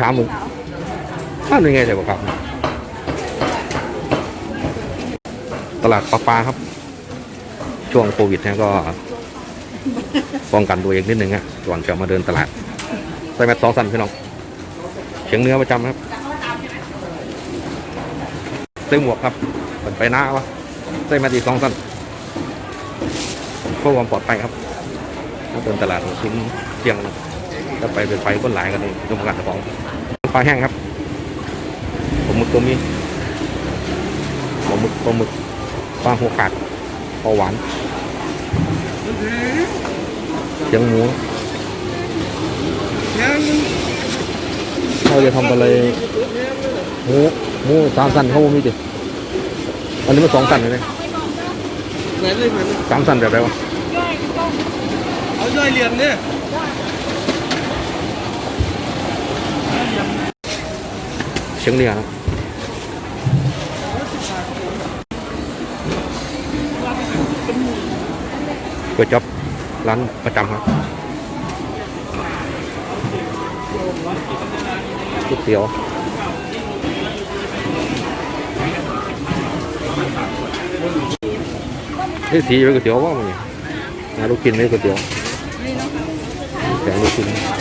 ถามมึงอ้าวยังไงแต่บอกครับ ตลาดปลาปลาครับ ช่วงโควิดเนี่ยก็ ป้องกันตัวเองนิดนึงฮะก่อนจะมาเดินตลาดใส่แมสสองสันพี่น้องเฉียงเนื้อประจำครับใส่หมวกครับเปิดไปหน้าวะใส่แมสอีกสองสันเพื่อความปลอดภัยครับมาเดินตลาดชิ้นเที่ยง จะไปเป็นไฟก้นหลายกันเลยดูประกันของปลาแห้งครับปลาหมึกตัวมีปลาหมึกปลาหมึกปลาหัวขาดปลาหวานเชียงหมูเขาจะทำอะไรหมูหมูสามสันเขาบ่มีดิอันนี้มันสองสันเลยนะไหนเลยเหมือนสามสันแบบไรวะเอาย่อยเหลี่ยมเนี่ย เชียงเนื้อครับก๋วยจับร้านประจำครับก๋วยเตี๋ยวนี่สีเป็นก๋วยเตี๋ยวว่ามันนี่นะลูกกินไม่ก๋วยเตี๋ยวแกงลูกชิ้น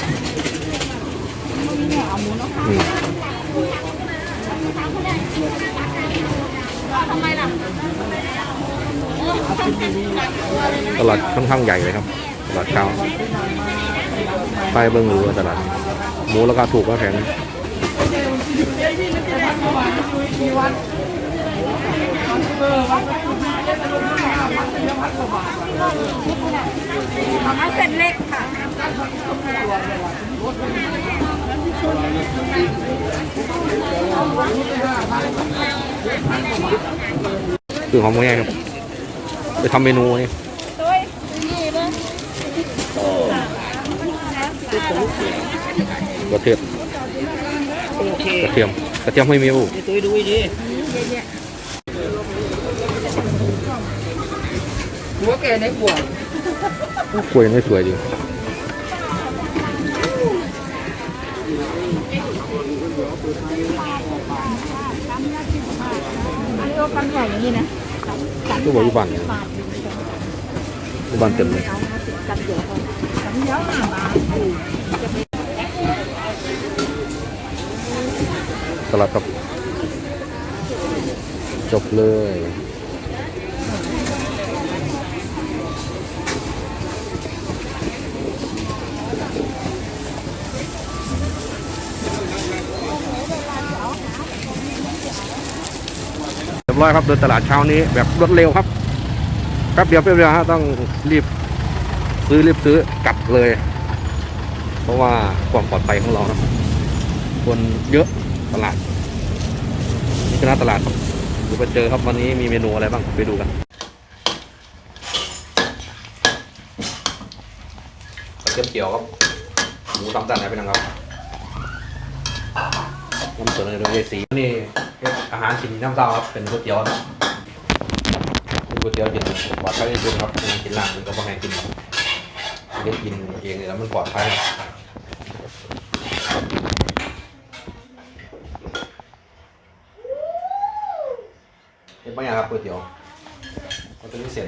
ตลาดค่อนข้างใหญ่เลยครับ ตลาดเช้าไปเบิ้งรู้ว่าตลาดหมูราคาถูกก็แพงเอาเส้นเล็กค่ะคือหอมง่ายครับ ไปทำเมนูนี่ตุ้ยนี่เลยกระเทียมโอเคกระเทียมกระเทียมไม่มีอู้ไอ้ตุ้ยดูดิหัวแกในขวดกล้วยไม่สวยจริงอันนี้ก็ปันใหญ่อย่างนี้นะ ก็บอกอยู่บ้านเนี่ยอยู่บ้านเต็มเลยเอามาสิบกันเดี๋ยวคนกันเยอะห้าบาทตลาดครับจบเลย ร้อยครับเดินตลาดเช้านี้แบบรวดเร็วครับแป๊บเดียวแป๊บเดียวฮะต้องรีบซื้อรีบซื้อกลับเลย เพราะว่าความปลอดภัยของเรานะคนเยอะตลาดนี่คือหน้าตลาดครับดูไปเจอครับวันนี้มีเมนูอะไรบ้างไปดูกันกระเทียมเจียวครับหมูสามสันนะพี่น้องครับน้ำสดในโดยยายสีนี่ อาหารกินน้ำเต้าครับเป็นก๋วยเตี๋ยวนะเป็นก๋วยเตี๋ยวกินปลอดภัยที่สุดครับกินร้านมันก็ไม่ให้กินครับเด็กกินเองเลยแล้วมันปลอดภัยเห็นบางอย่างครับก๋วยเตี๋ยวก็จะมีเส้น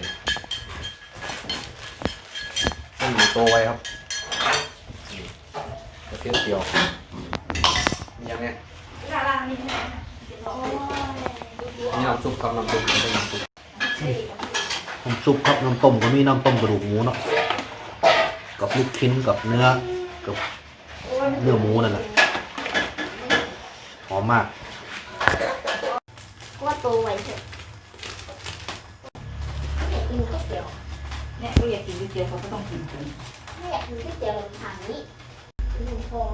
ต้องอยู่โตไว้ครับนี่กระเทียเจียวมียังไง นี่น้ำซุปครับน้ำซุปไม่ใช่น้ำซุปน้ำซุปครับน้ำต้มก็มีน้ำต้มกระดูกหมูเนาะกับลูกชิ้นกับเนื้อกับเนื้อหมูนั่นแหละหอมมากก็โตไว้เถอะกินก๋วยเตี๋ยวเนี่ยก็อยากกินก๋วยเตี๋ยวเขาก็ต้องกินกันไม่อยากกินก๋วยเตี๋ยวทางนี้หนึ่งฟอง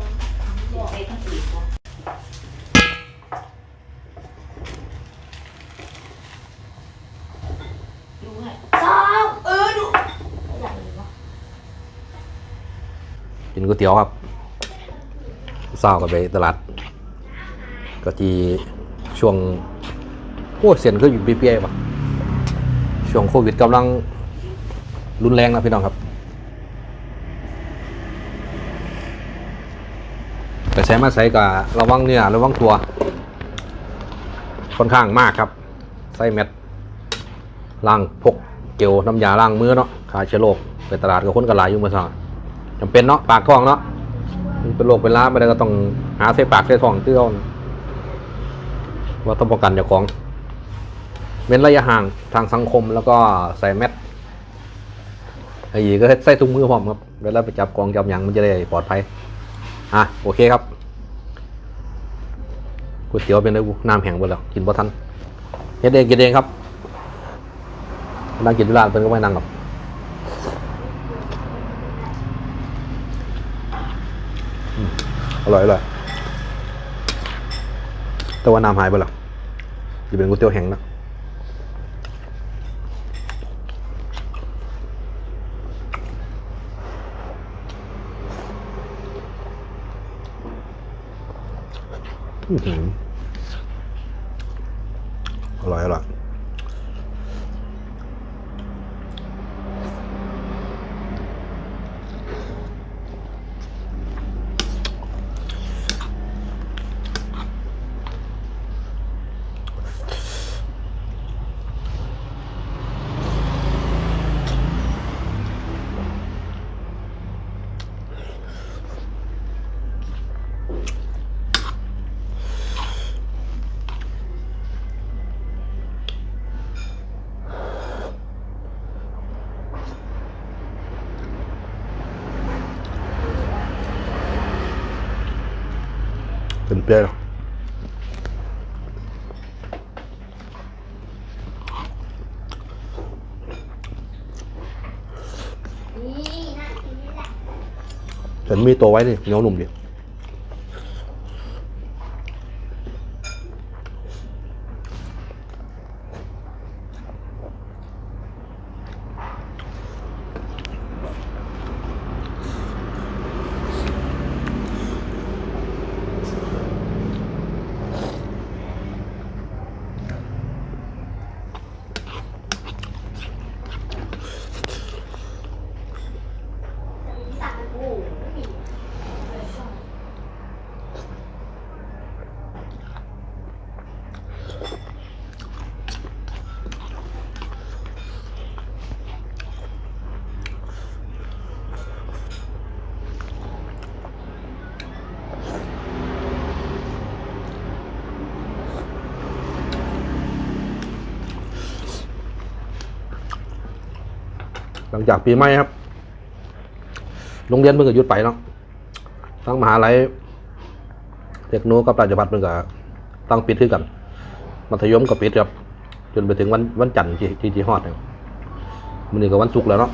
ไปทั้งสี่คน ดูให้สองเออดูอยากกินวะ กินก๋ วยเตี๋ยวครับเศร้ากับไปตลาด ก็ทีช่วงโอ้เสียนก็อยู่เปียๆป่ะช่วงโควิดกำลังรุนแรงนะพี่น้องครับไปใช้มาใส่กับระวังเนื้อระวังตัว ค่อนข้างมากครับไส้เม็ดล้างพกเกลน้ำยาล้างมือเนาะขาเชื้อโรคไปตลาดกับคนกระลายอยู่เมื่อสอง จำเป็นเนาะปากท้องเนาะมันเป็นโรคเป็นล้าไม่ได้ก็ต้องหาใส่ปากใส่ท้องเตื้อเอาว่าต้องป้องกันเจ้าของเว้นระยะห่างทางสังคมแล้วก็ใส่แมสไอ้ยีก็ใส่ถุงมือพร้อมครับเวลาไปจับกองจับหยังมันจะได้ปลอดภัยอะโอเคครับก๋วยเตี๋ยวเป็นไงกูน้ำแห้งหมดแล้วกินบ่ทันเฮ็ดเองกินเองครับนั่งกินที่ร้านเพิ่นก็ไม่นั่งหรอกอืม อร่อยอร่อยแต่ว่าน้ำหายไปแล้วจะเป็นก๋วยเตี๋ยวแห้งแล้วอื้อหืออร่อยอร่อย เต็มเปรี้ยว นี่น่ากินนี่แหละ ฉันมีตัวไว้นี่เหนียวหนุ่มดิ หลังจากปีใหม่ครับ โรงเรียนเพิ่งจะหยุดไปเนาะทั้งมหาลัยเทคโนกับราชภัฏเพิ่งก็ตั้งปิดขึ้นกัน มัธยมก็ปิดครับ จนไปถึงวันวันจันทร์ที่ที่ที่ฮอดเนี่ยมันนี่ก็วันศุกร์แล้วเนาะ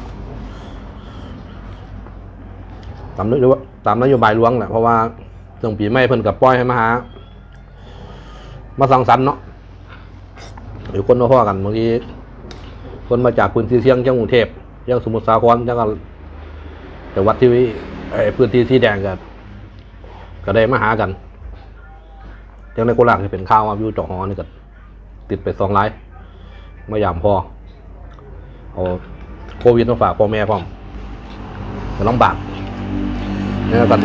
ตามนโยบายตามนโยบายหลวงแหละเพราะว่าช่วงปีใหม่เพิ่นกับปล่อยให้มาหา มาสังสรรค์เนาะหรือคนมาพ่อกันบางทีคนมาจากพื้นที่เสียงจังกรุงเทพ ยังสมุทรสาครจังก็แต่วัดที่ไอ้พื้นที่สีแดงกันก็ได้มาหากันจังในโกลาที่เป็นข้าวว่าวิวจอหอนี่ก็ติดไปสองไลายมายามพ่อเอาโควิดมาฝากพ่อแม่พร้อมก็ลำบากเนี่ยกัน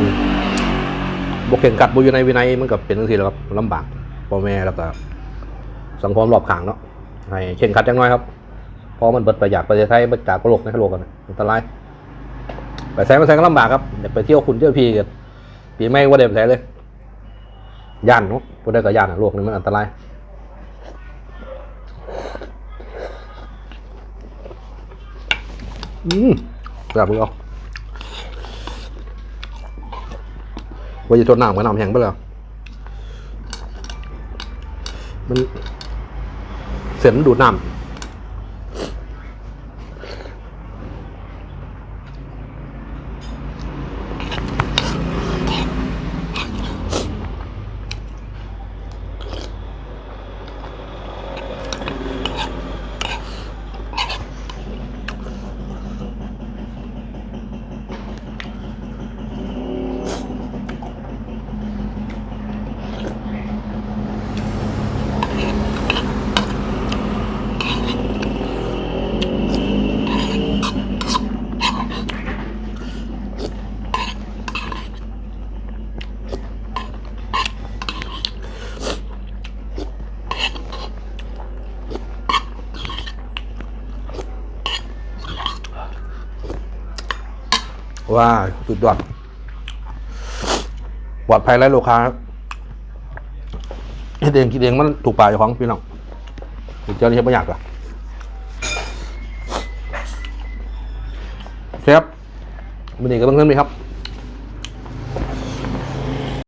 บกเข่งกัดบุอยู่ในวินัยมันก็เป็นทั้งทีแล้วครับลำบากพ่อแม่แล้วก็สังคมรอบข้างเนาะให้เข่งขัดจังน้อยครับ พราะมันเบิดประหยัดประเทศไทยเบิดจากโลกในโลกกันอันตรายไปใช้มาใช้ก็ลำบากครับเดี๋ยวไปเที่ยวคุณเที่ยวพีกันปีไม่ว่าเดี๋ยวไปใช้เลยย่านเนาะพูดได้กับย่านอะโลกนี้มันอันตรายอืมแบบมึงเอาว่าจะทนหน้ำกับน้ำแห้งไปแล้วมันเส้นดูดน้ ว่าสุดยอดปลอดภัยไร้ลูกค้าครับเดเองคิดเองมันถูกปากเจ้าของพี่น้องเจ้านี่เฮ็ดไม่ยากหรอเซฟวันนี้ก็ต้องเริ่มเลยครับ